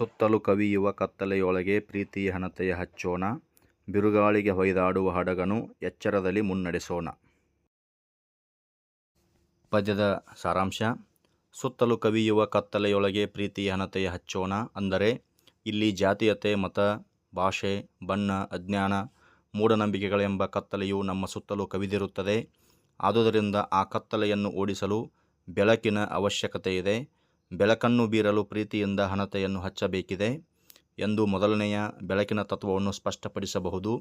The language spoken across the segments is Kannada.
ಸುತ್ತಲೂ ಕವಿಯುವ ಕತ್ತಲೆಯೊಳಗೆ ಪ್ರೀತಿಯ ಹಣತೆಯ ಹಚ್ಚೋಣ, ಬಿರುಗಾಳಿಗೆ ಹೊಯ್ದಾಡುವ ಹಡಗನು ಎಚ್ಚರದಲ್ಲಿ ಮುನ್ನಡೆಸೋಣ. ಪದ್ಯದ ಸಾರಾಂಶ, ಸುತ್ತಲೂ ಕವಿಯುವ ಕತ್ತಲೆಯೊಳಗೆ ಪ್ರೀತಿಯ ಹಣತೆಯ ಹಚ್ಚೋಣ ಅಂದರೆ ಇಲ್ಲಿ ಜಾತೀಯತೆ, ಮತ, ಭಾಷೆ, ಬಣ್ಣ, ಅಜ್ಞಾನ, ಮೂಢನಂಬಿಕೆಗಳೆಂಬ ಕತ್ತಲೆಯು ನಮ್ಮ ಸುತ್ತಲೂ ಕವಿದಿರುತ್ತದೆ. ಆದುದರಿಂದ ಆ ಕತ್ತಲೆಯನ್ನು ಓಡಿಸಲು ಬೆಳಕಿನ ಅವಶ್ಯಕತೆಯಿದೆ. ಬೆಳಕನ್ನು ಬೀರಲು ಪ್ರೀತಿಯಿಂದ ಹಣತೆಯನ್ನು ಹಚ್ಚಬೇಕಿದೆ ಎಂದು ಮೊದಲನೆಯ ಬೆಳಕಿನ ತತ್ವವನ್ನು ಸ್ಪಷ್ಟಪಡಿಸಬಹುದು.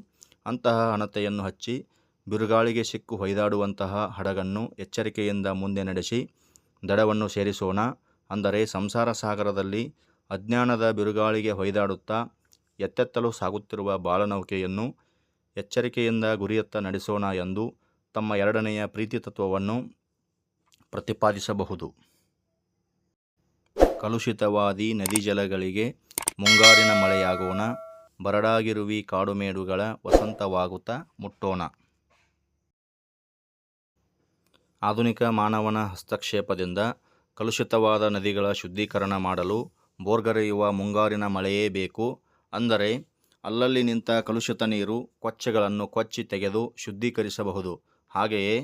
ಅಂತಹ ಹಣತೆಯನ್ನು ಹಚ್ಚಿ ಬಿರುಗಾಳಿಗೆ ಸಿಕ್ಕು ಹೊಯ್ದಾಡುವಂತಹ ಹಡಗನ್ನು ಎಚ್ಚರಿಕೆಯಿಂದ ಮುಂದೆ ನಡೆಸಿ, ದಡವನ್ನು ಸೇರಿಸೋಣ ಅಂದರೆ ಸಂಸಾರ ಸಾಗರದಲ್ಲಿ ಅಜ್ಞಾನದ ಬಿರುಗಾಳಿಗೆ ಹೊಯ್ದಾಡುತ್ತಾ ಎತ್ತೆತ್ತಲು ಸಾಗುತ್ತಿರುವ ಬಾಲನೌಕೆಯನ್ನು ಎಚ್ಚರಿಕೆಯಿಂದ ಗುರಿಯತ್ತ ನಡೆಸೋಣ ಎಂದು ತಮ್ಮ ಎರಡನೆಯ ಪ್ರೀತಿ ತತ್ವವನ್ನು ಪ್ರತಿಪಾದಿಸಬಹುದು. ಕಲುಷಿತವಾದಿ ನದಿ ಜಲಗಳಿಗೆ ಮುಂಗಾರಿನ ಮಳೆಯಾಗೋಣ, ಬರಡಾಗಿರುವಿ ಕಾಡುಮೇಡುಗಳ ವಸಂತವಾಗುತ್ತ ಮುಟ್ಟೋಣ. ಆಧುನಿಕ ಮಾನವನ ಹಸ್ತಕ್ಷೇಪದಿಂದ ಕಲುಷಿತವಾದ ನದಿಗಳ ಶುದ್ಧೀಕರಣ ಮಾಡಲು ಬೋರ್ಗರೆಯುವ ಮುಂಗಾರಿನ ಮಳೆಯೇ ಬೇಕು ಅಂದರೆ ಅಲ್ಲಲ್ಲಿ ನಿಂತ ಕಲುಷಿತ ನೀರು ಕೊಚ್ಚೆಗಳನ್ನು ಕೊಚ್ಚಿ ತೆಗೆದು ಶುದ್ಧೀಕರಿಸಬಹುದು. ಹಾಗೆಯೇ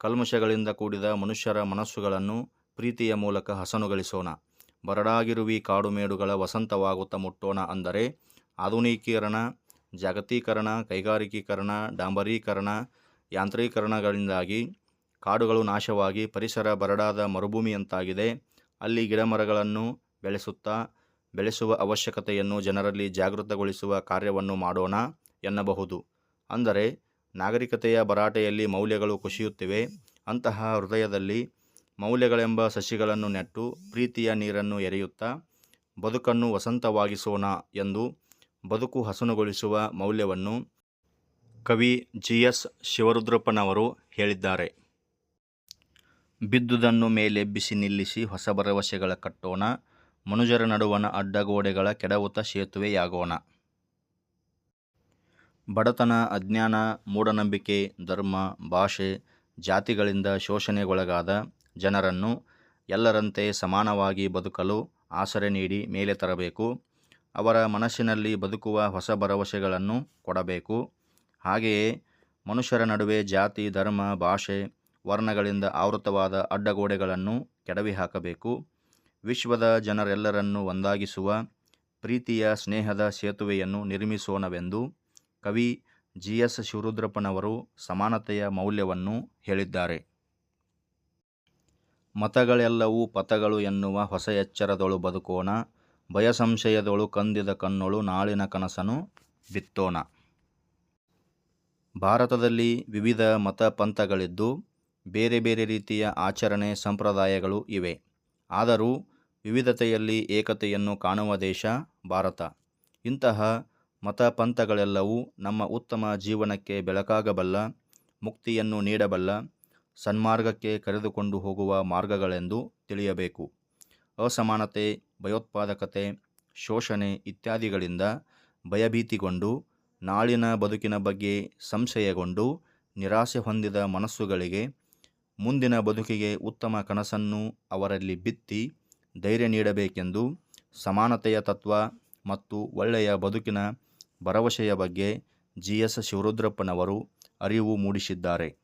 ಕಲ್ಮಶಗಳಿಂದ ಕೂಡಿದ ಮನುಷ್ಯರ ಮನಸ್ಸುಗಳನ್ನು ಪ್ರೀತಿಯ ಮೂಲಕ ಹಸನುಗಳಿಸೋಣ. ಬರಡಾಗಿರುವಿ ಕಾಡುಮೇಡುಗಳ ವಸಂತವಾಗುತ್ತ ಮುಟ್ಟೋಣ ಅಂದರೆ ಆಧುನೀಕರಣ ಜಾಗತೀಕರಣ, ಕೈಗಾರಿಕೀಕರಣ, ಡಾಂಬರೀಕರಣ, ಯಾಂತ್ರೀಕರಣಗಳಿಂದಾಗಿ ಕಾಡುಗಳು ನಾಶವಾಗಿ ಪರಿಸರ ಬರಡಾದ ಮರುಭೂಮಿಯಂತಾಗಿದೆ. ಅಲ್ಲಿ ಗಿಡಮರಗಳನ್ನು ಬೆಳೆಸುತ್ತಾ ಬೆಳೆಸುವ ಅವಶ್ಯಕತೆಯನ್ನು ಜನರಲ್ಲಿ ಜಾಗೃತಗೊಳಿಸುವ ಕಾರ್ಯವನ್ನು ಮಾಡೋಣ ಎನ್ನಬಹುದು. ಅಂದರೆ ನಾಗರಿಕತೆಯ ಭರಾಟೆಯಲ್ಲಿ ಮೌಲ್ಯಗಳು ಕುಸಿಯುತ್ತಿವೆ. ಅಂತಹ ಹೃದಯದಲ್ಲಿ ಮೌಲ್ಯಗಳೆಂಬ ಸಸಿಗಳನ್ನು ನೆಟ್ಟು ಪ್ರೀತಿಯ ನೀರನ್ನು ಎರೆಯುತ್ತಾ ಬದುಕನ್ನು ವಸಂತವಾಗಿಸೋಣ ಎಂದು ಬದುಕು ಹಸನುಗೊಳಿಸುವ ಮೌಲ್ಯವನ್ನು ಕವಿ ಜಿ ಎಸ್ ಶಿವರುದ್ರಪ್ಪನವರು ಹೇಳಿದ್ದಾರೆ. ಬಿದ್ದುದನ್ನು ಮೇಲೆಬ್ಬಿಸಿ ನಿಲ್ಲಿಸಿ ಹೊಸ ಭರವಸೆಗಳ ಕಟ್ಟೋಣ, ಮನುಜರ ನಡುವಣ ಅಡ್ಡಗೋಡೆಗಳ ಕೆಡವುತ ಸೇತುವೆಯಾಗೋಣ. ಬಡತನ, ಅಜ್ಞಾನ, ಮೂಢನಂಬಿಕೆ, ಧರ್ಮ, ಭಾಷೆ, ಜಾತಿಗಳಿಂದ ಶೋಷಣೆಗೊಳಗಾದ ಜನರನ್ನು ಎಲ್ಲರಂತೆ ಸಮಾನವಾಗಿ ಬದುಕಲು ಆಸರೆ ನೀಡಿ ಮೇಲೆ ತರಬೇಕು. ಅವರ ಮನಸ್ಸಿನಲ್ಲಿ ಬದುಕುವ ಹೊಸ ಭರವಸೆಗಳನ್ನು ಕೊಡಬೇಕು. ಹಾಗೆಯೇ ಮನುಷ್ಯರ ನಡುವೆ ಜಾತಿ, ಧರ್ಮ, ಭಾಷೆ, ವರ್ಣಗಳಿಂದ ಆವೃತವಾದ ಅಡ್ಡಗೋಡೆಗಳನ್ನು ಕೆಡವಿ ಹಾಕಬೇಕು ವಿಶ್ವದ ಜನರೆಲ್ಲರನ್ನು ಒಂದಾಗಿಸುವ ಪ್ರೀತಿಯ ಸ್ನೇಹದ ಸೇತುವೆಯನ್ನು ನಿರ್ಮಿಸೋಣವೆಂದು ಕವಿ ಜಿ ಎಸ್ ಶಿವರುದ್ರಪ್ಪನವರು ಸಮಾನತೆಯ ಮೌಲ್ಯವನ್ನು ಹೇಳಿದ್ದಾರೆ. ಮತಗಳೆಲ್ಲವೂ ಪಥಗಳು ಎನ್ನುವ ಹೊಸ ಎಚ್ಚರದೊಳು ಬದುಕೋಣ, ಭಯಸಂಶಯದೊಳು ಕಂದಿದ ಕಣ್ಣೊಳು ನಾಳಿನ ಕನಸನು ಬಿತ್ತೋಣ. ಭಾರತದಲ್ಲಿ ವಿವಿಧ ಮತ ಪಂಥಗಳಿದ್ದು ಬೇರೆ ಬೇರೆ ರೀತಿಯ ಆಚರಣೆ ಸಂಪ್ರದಾಯಗಳು ಇವೆ. ಆದರೂ ವಿವಿಧತೆಯಲ್ಲಿ ಏಕತೆಯನ್ನು ಕಾಣುವ ದೇಶ ಭಾರತ. ಇಂತಹ ಮತ ಪಂಥಗಳೆಲ್ಲವೂ ನಮ್ಮ ಉತ್ತಮ ಜೀವನಕ್ಕೆ ಬೆಳಕಾಗಬಲ್ಲ, ಮುಕ್ತಿಯನ್ನು ನೀಡಬಲ್ಲ ಸನ್ಮಾರ್ಗಕ್ಕೆ ಕರೆದುಕೊಂಡು ಹೋಗುವ ಮಾರ್ಗಗಳೆಂದು ತಿಳಿಯಬೇಕು. ಅಸಮಾನತೆ, ಭಯೋತ್ಪಾದಕತೆ, ಶೋಷಣೆ ಇತ್ಯಾದಿಗಳಿಂದ ಭಯಭೀತಿಗೊಂಡು, ನಾಳಿನ ಬದುಕಿನ ಬಗ್ಗೆ ಸಂಶಯಗೊಂಡು, ನಿರಾಸೆ ಹೊಂದಿದ ಮನಸ್ಸುಗಳಿಗೆ, ಮುಂದಿನ ಬದುಕಿಗೆ ಉತ್ತಮ ಕನಸನ್ನು ಅವರಲ್ಲಿ ಬಿತ್ತಿ ಧೈರ್ಯ ನೀಡಬೇಕೆಂದು ಸಮಾನತೆಯ ತತ್ವ ಮತ್ತು ಒಳ್ಳೆಯ ಬದುಕಿನ ಭರವಸೆಯ ಬಗ್ಗೆ ಜಿ ಎಸ್ ಶಿವರುದ್ರಪ್ಪನವರು ಅರಿವು ಮೂಡಿಸಿದ್ದಾರೆ.